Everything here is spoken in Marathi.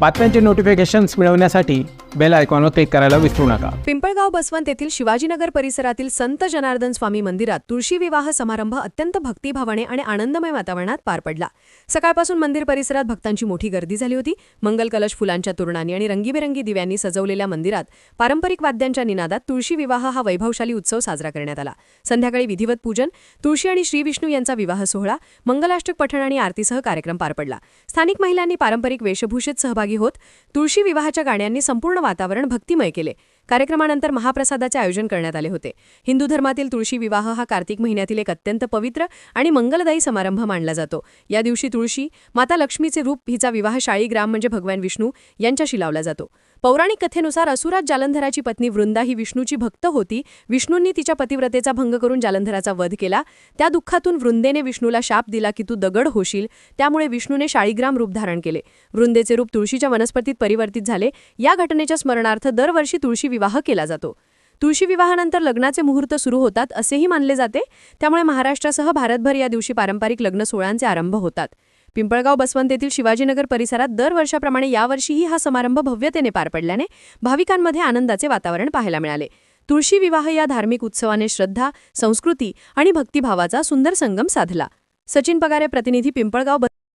बातम्यांचे नोटिफिकेशन्स मिळवण्यासाठी बेल आयकॉनवर क्लिक करायला विसरू नका. पिंपळगाव बसवंत येथील शिवाजीनगर परिसरातील संत जनार्दन स्वामी मंदिरात तुळशी विवाह समारंभ अत्यंत भक्तिभावाने आणि आनंदमय वातावरणात पार पडला. सकाळपासून मंदिर परिसरात भक्तांची मोठी गर्दी झाली होती. मंगल कलश फुलांच्या तोरणांनी आणि रंगीबेरंगी दिव्यांनी सजवलेल्या मंदिरात पारंपरिक वाद्यांच्या निनादात तुळशी विवाह हा वैभवशाली उत्सव साजरा करण्यात आला. संध्याकाळी विधिवत पूजन तुळशी आणि श्री विष्णू यांचा विवाह सोहळा मंगलाष्टक पठण आणि आरतीसह कार्यक्रम पार पडला. स्थानिक महिलांनी पारंपरिक वेशभूषेत सहभागी होत तुळशी विवाहाच्या गाण्यांनी संपूर्ण वातावरण भक्तिमय केले. कार्यक्रमानंतर महाप्रसादाचे आयोजन करण्यात आले होते. हिंदू धर्मातील तुळशी विवाह हा कार्तिक महिन्यातील एक अत्यंत पवित्र आणि मंगलदायी समारंभ मानला जातो. या दिवशी तुळशी माता लक्ष्मीचे रूप हिचा विवाह शाळीग्राम म्हणजे भगवान विष्णू यांच्याशी लावला जातो. पौराणिक कथेनुसार असुरात जालंधराची पत्नी वृंदा ही विष्णूची भक्त होती. विष्णूंनी तिच्या पतिव्रतेचा भंग करून जालंधराचा वध केला. त्या दुःखातून वृंदेने विष्णूला शाप दिला की तू दगड होशील त्यामुळे विष्णूने शाळीग्राम रूप धारण केले. वृंदेचे रूप तुळशीच्या वनस्पतीत परिवर्तित झाले. या घटनेच्या स्मरणार्थ दरवर्षी तुळशी विवाह केला जातो. तुळशी विवाहानंतर लग्नाचे मुहूर्त सुरू होतात असेही मानले जाते. त्यामुळे महाराष्ट्रासह भारतभर या दिवशी पारंपरिक लग्न सोहळ्यांचे आरंभ होतात. पिंपळगाव बसवंत येथील शिवाजीनगर परिसरात दरवर्षाप्रमाणे यावर्षीही हा समारंभ भव्यतेने पार पडल्याने भाविकांमध्ये आनंदाचे वातावरण पाहायला मिळाले. तुळशी विवाह या धार्मिक उत्सवाने श्रद्धा संस्कृती आणि भक्तिभावाचा सुंदर संगम साधला. सचिन पगारे प्रतिनिधी पिंपळगाव